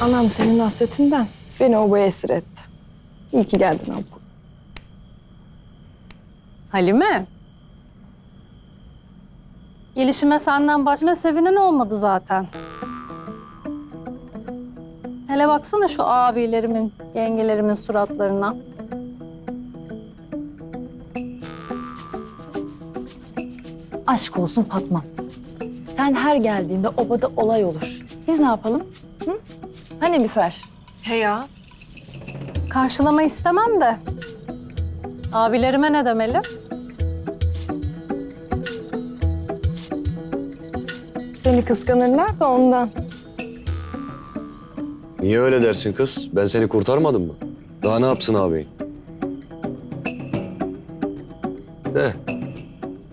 Anam senin hasretinden beni obaya esir etti. İyi ki geldin abla. Halime. Gelişime senden başka sevinen olmadı zaten. Hele baksana şu abilerimin, yengelerimin suratlarına. Aşk olsun Fatma. Sen her geldiğinde obada olay olur. Biz ne yapalım? Hı? Hani Mifer? He ya. Karşılama istemem de. Abilerime ne demeli? Seni kıskanırlar da ondan. Niye öyle dersin kız? Ben seni kurtarmadım mı? Daha ne yapsın ağabeyin? De.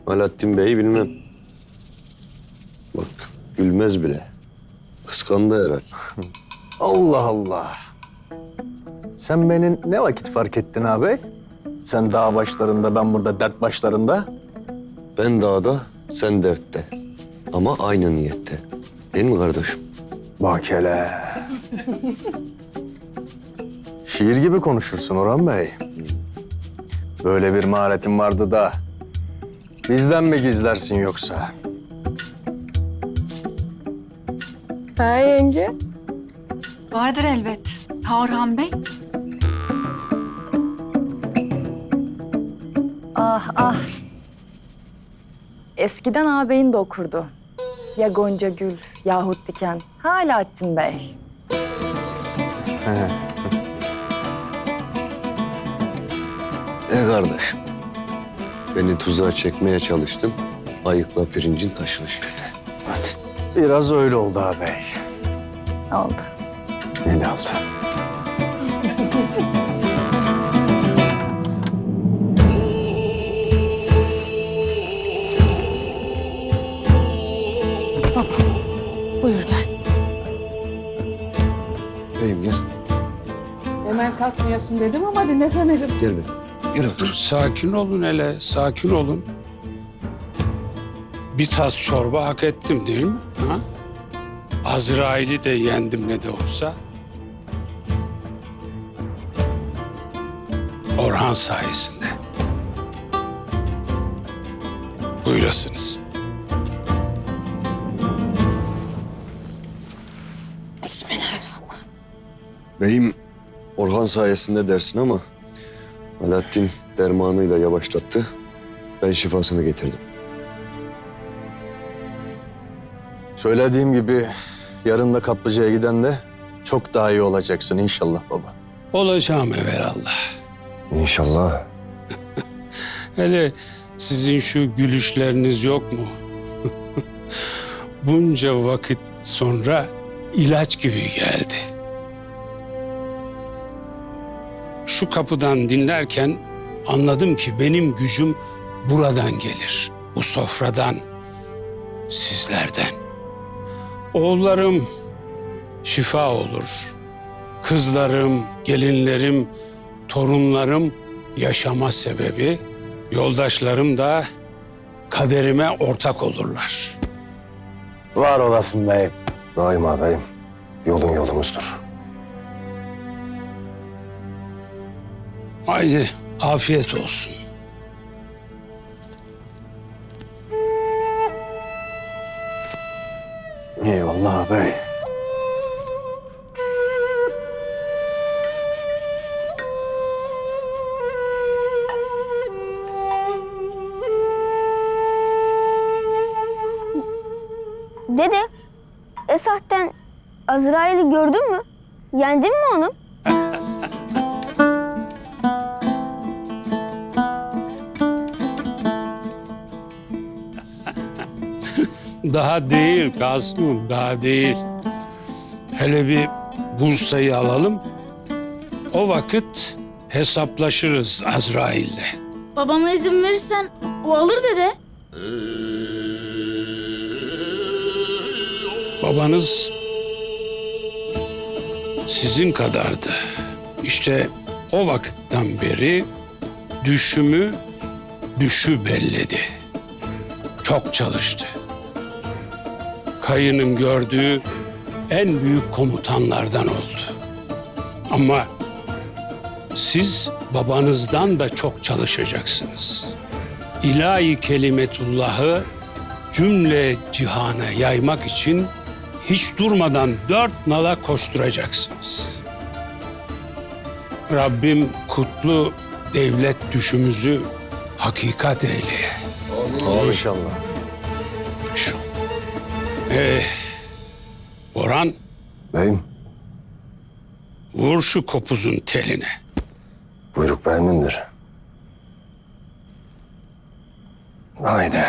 Alaaddin Bey'i bilmem. Bak gülmez bile. Kıskandı herhal. Allah Allah. Sen beni ne vakit fark ettin abi? Sen dağ başlarında, ben burada dert başlarında. Ben dağda, sen dertte. Ama aynı niyette. Değil mi kardeşim? Bak hele. Şiir gibi konuşursun Orhan Bey. Böyle bir maharetin vardı da bizden mi gizlersin yoksa? Ha yenge? Vardır elbet. Orhan Bey. Ah ah. Eskiden ağabeyin de okurdu. Ya Gonca Gül yahut Diken. Hala Attin Bey. E kardeşim. Beni tuzağa çekmeye çalıştın. Ayıkla pirincin taşını şöyle. Hadi. Biraz öyle oldu ağabey. Oldu. Öyle oldu. Buyur gel. Beyim gel. Hemen kalkmayasın dedim ama dinletemedim. Gel be. Gel otur. Sakin olun hele, sakin olun. Bir tas çorba hak ettim değil mi? Ha? Azrail'i de yendim ne de olsa. Orhan sayesinde. Buyurasınız. Beyim Orhan sayesinde dersin ama Alaaddin dermanıyla yavaşlattı. Ben şifasını getirdim. Söylediğim gibi yarın da kaplıcaya giden de çok daha iyi olacaksın inşallah baba. Olacağım evelallah. İnşallah. Hele sizin şu gülüşleriniz yok mu? Bunca vakit sonra ilaç gibi geldi. Şu kapıdan dinlerken anladım ki benim gücüm buradan gelir. Bu sofradan, sizlerden. Oğullarım şifa olur. Kızlarım, gelinlerim, torunlarım yaşama sebebi, yoldaşlarım da kaderime ortak olurlar. Var olasın beyim. Daima beyim. Yolun yolumuzdur. Haydi afiyet olsun. Eyvallah bey. Dede, Esah'ten Azrail'i gördün mü? Yendin mi onu? Daha değil Kasım, daha değil. Hele bir Bursa'yı alalım. O vakit hesaplaşırız Azrail'le. Babama izin verirsen o alır dede. Babanız sizin kadardı. İşte o vakitten beri düşümü düşü belledi. Çok çalıştı. Kayının gördüğü en büyük komutanlardan oldu. Ama siz babanızdan da çok çalışacaksınız. İlahi kelimetullahı cümle cihana yaymak için hiç durmadan dört nala koşturacaksınız. Rabbim kutlu devlet düşümüzü hakikat eyleye. İnşallah. Ee, Orhan Beyim, vur şu kopuzun teline. buyruk beyimindir. Haydi.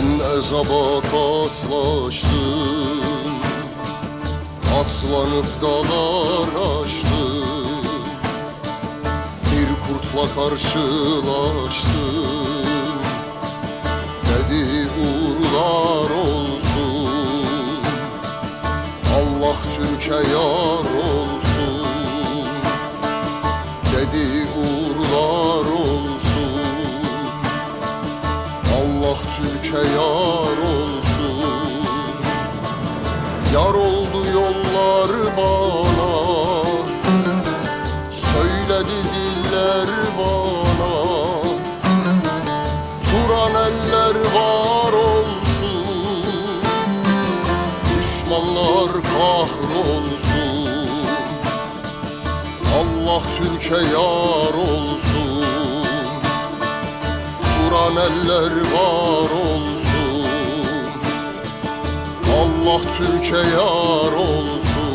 Ben ezaba katlaştım Atlanıp dalar aştım Bir kurtla karşılaştım Türkiye yar olsun. Yar oldu yollar bana. Söyledi diller bana. Turan eller var olsun. Düşmanlar kahrolsun. Allah Türkiye yar olsun Turan eller var olsun. Allah Türkiye yar olsun